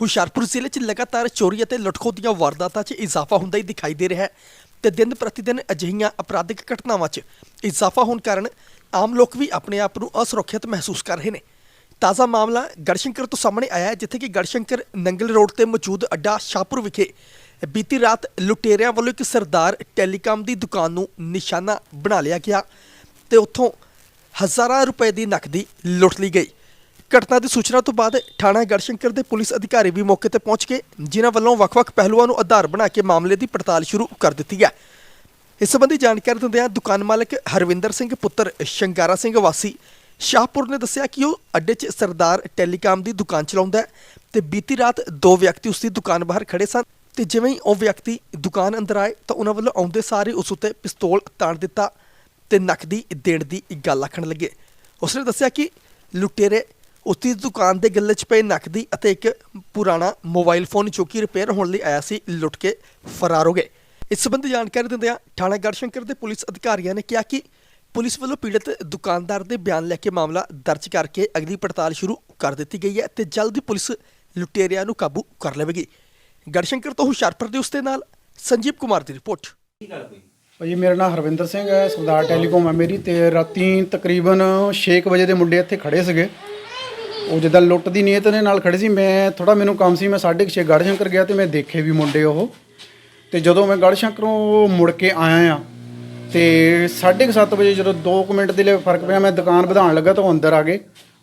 ਹੁਸ਼ਿਆਰਪੁਰ ਜ਼ਿਲ੍ਹੇ 'ਚ ਲਗਾਤਾਰ ਚੋਰੀ ਅਤੇ ਲੁੱਟਖੋ ਦੀਆਂ ਵਾਰਦਾਤਾਂ 'ਚ ਇਜ਼ਾਫਾ ਹੁੰਦਾ ਹੀ ਦਿਖਾਈ ਦੇ ਰਿਹਾ ਹੈ ਤੇ ਦਿਨ ਪ੍ਰਤੀ ਦਿਨ ਅਜਿਹੀਆਂ ਅਪਰਾਧਿਕ ਘਟਨਾਵਾਂ 'ਚ ਇਜ਼ਾਫਾ ਹੋਣ ਕਾਰਨ ਆਮ ਲੋਕ ਵੀ ਆਪਣੇ ਆਪ ਨੂੰ ਅਸੁਰੱਖਿਅਤ ਮਹਿਸੂਸ ਕਰ ਰਹੇ ਨੇ। ਤਾਜ਼ਾ ਮਾਮਲਾ ਗੜਸ਼ੰਕਰ ਤੋਂ ਸਾਹਮਣੇ ਆਇਆ ਹੈ, ਜਿੱਥੇ ਕਿ ਗੜਸ਼ੰਕਰ ਨੰਗਲ ਰੋਡ ਤੇ ਮੌਜੂਦ ਅੱਡਾ ਸ਼ਾਹਪੁਰ ਵਿਖੇ ਬੀਤੀ ਰਾਤ ਲੁਟੇਰਿਆਂ ਵੱਲੋਂ ਇੱਕ ਸਰਦਾਰ ਟੈਲੀਕਾਮ ਦੀ ਦੁਕਾਨ ਨੂੰ ਨਿਸ਼ਾਨਾ ਬਣਾ ਲਿਆ ਗਿਆ ਤੇ ਉੱਥੋਂ ਹਜ਼ਾਰਾਂ ਰੁਪਏ ਦੀ ਨਕਦੀ ਲੁੱਟ ਲਈ ਗਈ। ਘਟਨਾ ਦੀ ਸੂਚਨਾ ਤੋਂ ਬਾਅਦ ਥਾਣਾ ਗੜਸ਼ੰਕਰ ਦੇ ਪੁਲਿਸ ਅਧਿਕਾਰੀ ਵੀ ਮੌਕੇ ਤੇ ਪਹੁੰਚ ਕੇ ਜਿਨ੍ਹਾਂ ਵੱਲੋਂ ਵੱਖ-ਵੱਖ ਪਹਿਲੂਆਂ ਨੂੰ ਆਧਾਰ ਬਣਾ ਕੇ ਮਾਮਲੇ ਦੀ ਪੜਤਾਲ ਸ਼ੁਰੂ ਕਰ ਦਿੱਤੀ ਹੈ। ਇਸ ਸੰਬੰਧੀ ਜਾਣਕਾਰੀ ਦਿੰਦਿਆਂ ਦੁਕਾਨ ਮਾਲਕ ਹਰਵਿੰਦਰ ਸਿੰਘ, ਪੁੱਤਰ ਸ਼ੰਗਾਰਾ ਸਿੰਘ ਵਾਸੀ ਸ਼ਾਹਪੁਰ ਨੇ ਦੱਸਿਆ ਕਿ ਉਹ ਅੱਡੇ 'ਚ ਸਰਦਾਰ ਟੈਲੀਕਾਮ ਦੀ ਦੁਕਾਨ ਚਲਾਉਂਦਾ ਹੈ ਤੇ ਬੀਤੀ ਰਾਤ ਦੋ ਵਿਅਕਤੀ ਉਸ ਦੀ ਦੁਕਾਨ ਬਾਹਰ ਖੜੇ ਸਨ ਤੇ ਜਿਵੇਂ ਹੀ ਉਹ ਵਿਅਕਤੀ ਦੁਕਾਨ ਅੰਦਰ ਆਏ ਤਾਂ ਉਹਨਾਂ ਵੱਲੋਂ ਆਉਂਦੇ ਸਾਰੇ ਉਸ ਉੱਤੇ ਪਿਸਤੌਲ ਤਾਣ ਦਿੱਤਾ ਤੇ ਨਕਦੀ ਦੇਣ ਦੀ ਗੱਲ ਆਖਣ ਲੱਗੇ। ਉਸਨੇ ਦੱਸਿਆ ਕਿ ਲੁਟੇਰੇ ਉਸ ਦੀ ਦੁਕਾਨ ਦੇ ਗੱਲੇ 'ਚ ਪਏ ਨਕਦੀ ਅਤੇ ਇੱਕ ਪੁਰਾਣਾ ਮੋਬਾਈਲ ਫੋਨ ਜੋ ਕਿ ਰਿਪੇਅਰ ਹੋਣ ਲਈ ਆਇਆ ਸੀ, ਲੁੱਟ ਕੇ ਫਰਾਰ ਹੋ ਗਏ। ਇਸ ਸੰਬੰਧੀ ਜਾਣਕਾਰੀ ਦਿੰਦਿਆਂ ਥਾਣਾ ਗੜਸ਼ੰਕਰ ਦੇ ਪੁਲਿਸ ਅਧਿਕਾਰੀਆਂ ਨੇ ਕਿਹਾ ਕਿ ਪੁਲਿਸ ਵੱਲੋਂ ਪੀੜਤ ਦੁਕਾਨਦਾਰ ਦੇ ਬਿਆਨ ਲੈ ਕੇ ਮਾਮਲਾ ਦਰਜ ਕਰਕੇ ਅਗਲੀ ਪੜਤਾਲ ਸ਼ੁਰੂ ਕਰ ਦਿੱਤੀ ਗਈ ਹੈ ਤੇ ਜਲਦੀ ਪੁਲਿਸ ਲੁਟੇਰਿਆਂ ਨੂੰ ਕਾਬੂ ਕਰ ਲਵੇਗੀ। ਗੜਸ਼ੰਕਰ ਤੋਂ ਹੁਸ਼ਿਆਰਪੁਰ ਦੇ ਉਸ ਦੇ ਨਾਲ ਸੰਜੀਵ ਕੁਮਾਰ ਦੀ ਰਿਪੋਰਟ। ਭਾਜੀ, ਮੇਰਾ ਨਾਮ ਹਰਵਿੰਦਰ ਸਿੰਘ ਹੈ, ਸਰਦਾਰ ਟੈਲੀਕਾਮ ਹੈ ਮੇਰੀ ਤੇ ਰਾਤੀ ਤਕਰੀਬਨ 6 ਵਜੇ ਦੇ ਮੁੰਡੇ ਇੱਥੇ ਖੜੇ ਸੀਗੇ। ਉਹ ਜਿੱਦਾਂ ਲੁੱਟ ਦੀ ਨੀਅਤ ਦੇ ਨਾਲ ਖੜੇ ਸੀ, ਮੈਂ ਥੋੜਾ ਮੈਨੂੰ ਕੰਮ ਸੀ, ਮੈਂ 6:30 ਗੜਸ਼ੰਕਰ ਗਿਆ ਤੇ ਮੈਂ ਦੇਖੇ ਵੀ ਮੁੰਡੇ ਉਹ। ਤੇ ਜਦੋਂ ਮੈਂ ਗੜਸ਼ੰਕਰੋਂ ਮੁੜ ਕੇ ਆਇਆ ਆ, ਤੇ 7:30 ਵਜੇ ਜਦੋਂ 2 ਮਿੰਟ ਦੇ ਲਈ ਫ਼ਰਕ ਪਿਆ, ਮੈਂ ਦੁਕਾਨ ਵਧਾਉਣ ਲੱਗਾ ਤਾਂ ਉਹ ਅੰਦਰ ਆ ਗਏ।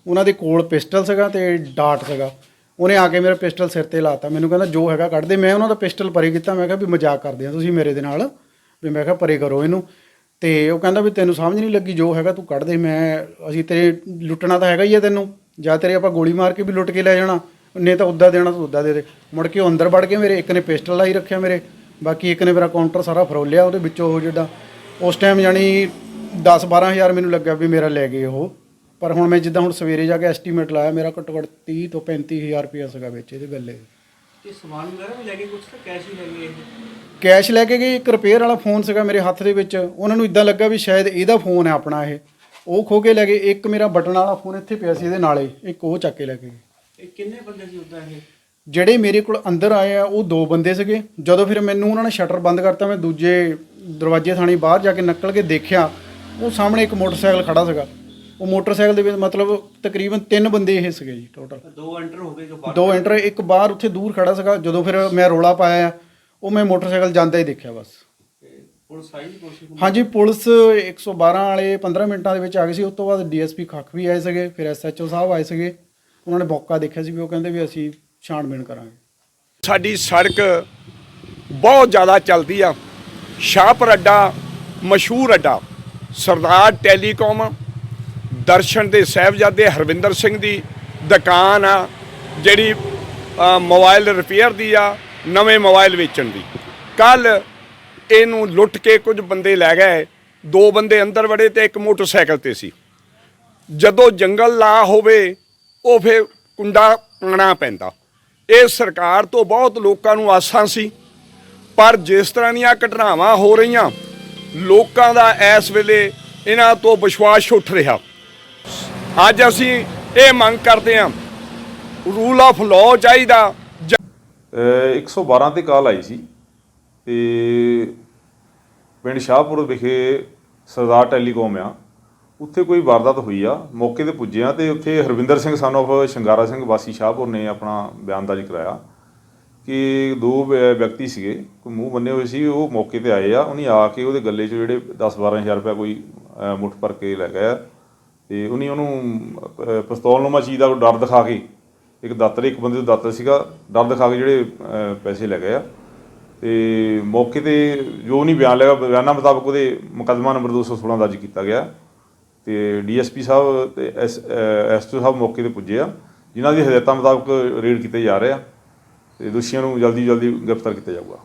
ਉਹਨਾਂ ਦੇ ਕੋਲ ਪਿਸਟਲ ਸੀਗਾ ਤੇ ਡਾਟ ਸੀਗਾ। ਉਹਨੇ ਆ ਕੇ ਮੇਰਾ ਪਿਸਟਲ ਸਿਰ ਤੇ ਲਾਤਾ। ਮੈਨੂੰ ਕਹਿੰਦਾ, ਜੋ ਹੈਗਾ ਕੱਢ ਦੇ। ਮੈਂ ਉਹਨਾਂ ਦਾ ਪਿਸਟਲ ਪਰੇ ਕੀਤਾ। ਮੈਂ ਕਿਹਾ ਵੀ ਮਜ਼ਾਕ ਕਰਦੇ ਆ ਤੁਸੀਂ ਮੇਰੇ ਦੇ ਨਾਲ। ਵੀ ਮੈਂ ਕਿਹਾ, ਪਰੇ ਕਰੋ ਇਹਨੂੰ। ਤੇ ਉਹ ਕਹਿੰਦਾ ਵੀ, ਤੈਨੂੰ ਸਮਝ ਨਹੀਂ ਲੱਗੀ ਜੋ ਹੈਗਾ ਤੂੰ ਕੱਢ ਦੇ। ਮੈਂ, ਅਸੀਂ ਤੇਰੇ ਲੁੱਟਣਾ ਤਾਂ ਹੈਗਾ ਹੀ ਆ ਤੈਨੂੰ। ਜਾਂ ਤੇਰੇ ਆਪਾਂ ਗੋਲੀ ਮਾਰ ਕੇ ਵੀ ਲੁੱਟ ਕੇ ਲੈ ਜਾਣਾ ਨਹੀਂ ਤਾਂ ਉੱਦਾਂ ਦੇਣਾ ਤਾਂ ਉੱਦਾਂ ਦੇ ਦੇ। ਮੁੜ ਕੇ ਉਹ ਅੰਦਰ ਵੜ ਕੇ ਮੇਰੇ ਇੱਕ ਨੇ ਪਿਸਟਲ ਲਾਈ ਰੱਖਿਆ ਮੇਰੇ ਬਾਕੀ ਇੱਕ ਨੇ ਮੇਰਾ ਕਾਊਂਟਰ ਸਾਰਾ ਫਰੋਲਿਆ ਉਹਦੇ ਵਿੱਚੋਂ ਉਹ ਜਿਹੜਾ ਉਸ ਟਾਈਮ ਜਾਨੀ 10 12000 ਮੈਨੂੰ ਲੱਗਾ ਵੀ ਮੇਰਾ ਲੈ ਗਏ ਉਹ। ਪਰ ਹੁਣ ਮੈਂ ਜਿੱਦਾਂ ਹੁਣ ਸਵੇਰੇ ਜਾ ਕੇ ਐਸਟੀਮੇਟ ਲਾਇਆ ਮੇਰਾ ਘੱਟੋ ਘੱਟ 30 ਤੋਂ 35000 ਰੁਪਇਆ ਸੀਗਾ ਵਿੱਚ ਇਹਦੇ ਗੱਲੇ। ਤੇ ਸਮਾਨ ਵਗੈਰਾ ਵੀ ਲੈ ਕੇ ਕੁਝ ਤਾਂ ਕੈਸ਼ ਹੀ ਲੈ ਗਏ ਇਹ? ਕੈਸ਼ ਲੈ ਕੇ ਗਏ ਇੱਕ ਰਿਪੇਅਰ ਵਾਲਾ ਫੋਨ ਸੀਗਾ ਮੇਰੇ ਹੱਥ ਦੇ ਵਿੱਚ। ਉਹਨਾਂ ਨੂੰ ਇਦਾਂ ਲੱਗਾ ਵੀ ਸ਼ਾਇਦ ਇਹਦਾ ਫੋਨ ਹੈ ਆਪਣਾ ਇਹ। ਉਹ ਖੋ ਕੇ ਲੈ ਗਏ। ਇੱਕ ਮੇਰਾ ਬਟਨ ਵਾਲਾ ਫੋਨ ਇੱਥੇ ਪਿਆ ਸੀ ਇਹਦੇ ਨਾਲੇ। ਇੱਕ ਉਹ ਚੱਕ ਕੇ ਲੈ ਕੇ ਗਏ। ਇਹ ਕਿੰਨੇ ਬੰਦੇ ਸੀ ਉਦਾਂ ਇਹ? ਜਿਹੜੇ ਮੇਰੇ ਕੋਲ ਅੰਦਰ ਆਏ ਆ ਉਹ ਦੋ ਬੰਦੇ ਸੀਗੇ। ਜਦੋਂ ਫਿਰ ਮੈਨੂੰ ਉਹਨਾਂ ਨੇ ਸ਼ਟਰ ਬੰਦ ਕਰਤਾ ਮੈਂ ਦੂਜੇ ਦਰਵਾਜ਼ੇ ਥਾਣੀ ਬਾਹਰ ਜਾ ਕੇ ਨਿਕਲ ਕੇ ਦੇਖਿਆ ਉਹ ਸਾਹਮਣੇ ਇੱਕ ਮੋਟਰਸਾਈਕਲ ਖੜਾ ਸੀਗਾ। ਉਹ ਮੋਟਰਸਾਈਕਲ ਦੇ ਵਿੱਚ ਮਤਲਬ ਤਕਰੀਬਨ ਤਿੰਨ ਬੰਦੇ ਇਹ ਸੀਗੇ ਜੀ ਟੋਟਲ ਦੋ ਐਂਟਰ ਹੋ ਗਏ ਜੋ ਬਾਹਰ ਦੋ ਐਂਟਰ ਇੱਕ ਬਾਹਰ ਉੱਥੇ ਦੂਰ ਖੜਾ ਸੀਗਾ। ਜਦੋਂ ਫਿਰ ਮੈਂ ਰੋਲਾ ਪਾਇਆ ਉਹ ਮੈਂ ਮੋਟਰਸਾਈਕਲ ਜਾਂਦਾ ਹੀ ਦੇਖਿਆ ਬਸ। ਪੁਲਿਸ ਆਈ ਸੀ ਪੁਲਿਸ ਹਾਂਜੀ ਪੁਲਿਸ 112 ਵਾਲੇ 15 ਮਿੰਟਾਂ ਦੇ ਵਿੱਚ ਆ ਗਈ ਸੀ। ਉਸ ਤੋਂ ਬਾਅਦ ਡੀਐਸਪੀ ਖੱਖ ਵੀ ਆਏ ਸੀਗੇ ਫਿਰ ਐਸਐਚਓ ਸਾਹਿਬ ਆਏ ਸੀਗੇ। ਉਹਨਾਂ ਨੇ ਮੌਕਾ ਦੇਖਿਆ ਸੀ ਵੀ ਉਹ ਕਹਿੰਦੇ ਵੀ ਅਸੀਂ ਛਾਣਬੀਣ ਕਰਾਂਗੇ। ਸਾਡੀ ਸੜਕ ਬਹੁਤ ਜ਼ਿਆਦਾ ਚੱਲਦੀ ਆ। ਸ਼ਾਹਪੁਰ ਅੱਡਾ ਮਸ਼ਹੂਰ ਅੱਡਾ ਸਰਦਾਰ ਟੈਲੀਕਾਮ ਦਰਸ਼ਨ ਦੇ ਸਾਹਿਬਜ਼ਾਦੇ ਹਰਵਿੰਦਰ ਸਿੰਘ ਦੀ ਦੁਕਾਨ ਆ ਜਿਹੜੀ ਮੋਬਾਈਲ ਰਿਪੇਅਰ ਦੀ ਆ ਨਵੇਂ ਮੋਬਾਈਲ ਵੇਚਣ ਦੀ। ਕੱਲ ਇਹਨੂੰ ਲੁੱਟ ਕੇ ਕੁਝ ਬੰਦੇ ਲੈ ਗਏ। ਦੋ ਬੰਦੇ ਅੰਦਰ ਵੜੇ ਤੇ ਇੱਕ ਮੋਟਰਸਾਈਕਲ ਤੇ ਸੀ। ਜਦੋਂ ਜੰਗਲ ਲਾ ਹੋਵੇ, ਉਹ ਫਿਰ ਕੁੰਡਾ ਪਾਣਾ ਪੈਂਦਾ। ਇਹ ਸਰਕਾਰ ਤੋਂ ਬਹੁਤ ਲੋਕਾਂ ਨੂੰ ਆਸਾਂ ਸੀ। ਪਰ ਜਿਸ ਤਰ੍ਹਾਂ ਦੀਆਂ ਘਟਨਾਵਾਂ ਹੋ ਰਹੀਆਂ, ਲੋਕਾਂ ਦਾ ਇਸ ਵੇਲੇ ਇਹਨਾਂ ਤੋਂ ਵਿਸ਼ਵਾਸ ਉੱਠ ਰਿਹਾ। ਅੱਜ ਅਸੀਂ ਇਹ ਮੰਗ ਕਰਦੇ ਹਾਂ ਰੂਲ ਆਫ ਲਾਅ ਚਾਹੀਦਾ। ਜ- ਅਹ 112 ਤੇ ਕਾਲ ਆਈ ਸੀ। ਤੇ ਪਿੰਡ ਸ਼ਾਹਪੁਰ ਵਿਖੇ ਸਰਦਾਰ ਟੈਲੀਕਾਮ ਆ। ਉੱਥੇ ਕੋਈ ਵਾਰਦਾਤ ਹੋਈ ਆ। ਮੌਕੇ ਤੇ ਪੁੱਜੇ ਆ ਤੇ ਉੱਥੇ ਹਰਵਿੰਦਰ ਸਿੰਘ ਸਨ of ਸ਼ਿੰਗਾਰਾ ਸਿੰਘ ਵਾਸੀ ਸ਼ਾਹਪੁਰ ਨੇ ਆਪਣਾ ਬਿਆਨ ਦਰਜ ਕਰਾਇਆ ਕਿ ਦੋ ਵਿਅਕਤੀ ਸੀਗੇ ਕੋਈ ਮੂੰਹ ਬੰਨੇ ਹੋਏ ਸੀ ਉਹ ਮੌਕੇ ਤੇ ਆਏ ਆ। ਉਹਨੇ ਆ ਕੇ ਉਹਦੇ ਗੱਲੇ 'ਚ ਜਿਹੜੇ 10 12000 ਰੁਪਏ ਕੋਈ ਮੁੱਠ ਭਰ ਕੇ ਲੈ ਗਿਆ ਤੇ ਉਹਨੇ ਉਹਨੂੰ ਅਹ, ਪਿਸਤੌਲ ਨੂੰਮਾ ਚੀਜ਼ ਦਾ ਡਰ ਦਿਖਾ ਕੇ ਇੱਕ ਦਾਤਰ ਇੱਕ ਬੰਦੇ ਦਾ ਦਾਤਰ ਸੀਗਾ ਡਰ ਦਿਖਾ ਕੇ ਜਿਹੜੇ ਪੈਸੇ ਲੈ ਗਏ ਆ। ਤੇ ਮੌਕੇ ਤੇ ਜੋ ਨਹੀਂ ਬਿਆਨ ਲਿਆ ਬਿਆਨਾਂ ਮੁਤਾਬਕ ਉਹਦੇ ਮੁਕੱਦਮਾ ਨੰਬਰ 216 ਦਰਜ ਕੀਤਾ ਗਿਆ। ਤੇ ਡੀਐਸਪੀ ਸਾਹਿਬ ਤੇ ਐਸ ਐਸਟੋ ਸਾਹਿਬ ਮੌਕੇ ਤੇ ਪੁੱਜੇ ਆ, ਜਿਨ੍ਹਾਂ ਦੀ ਹਦਾਇਤਾਂ ਮੁਤਾਬਕ ਰੇਡ ਕੀਤੇ ਜਾ ਰਹੇ ਆ। ਤੇ ਦੋਸ਼ੀਆਂ ਨੂੰ ਜਲਦੀ ਜਲਦੀ ਗ੍ਰਿਫਤਾਰ ਕੀਤਾ ਜਾਊਗਾ।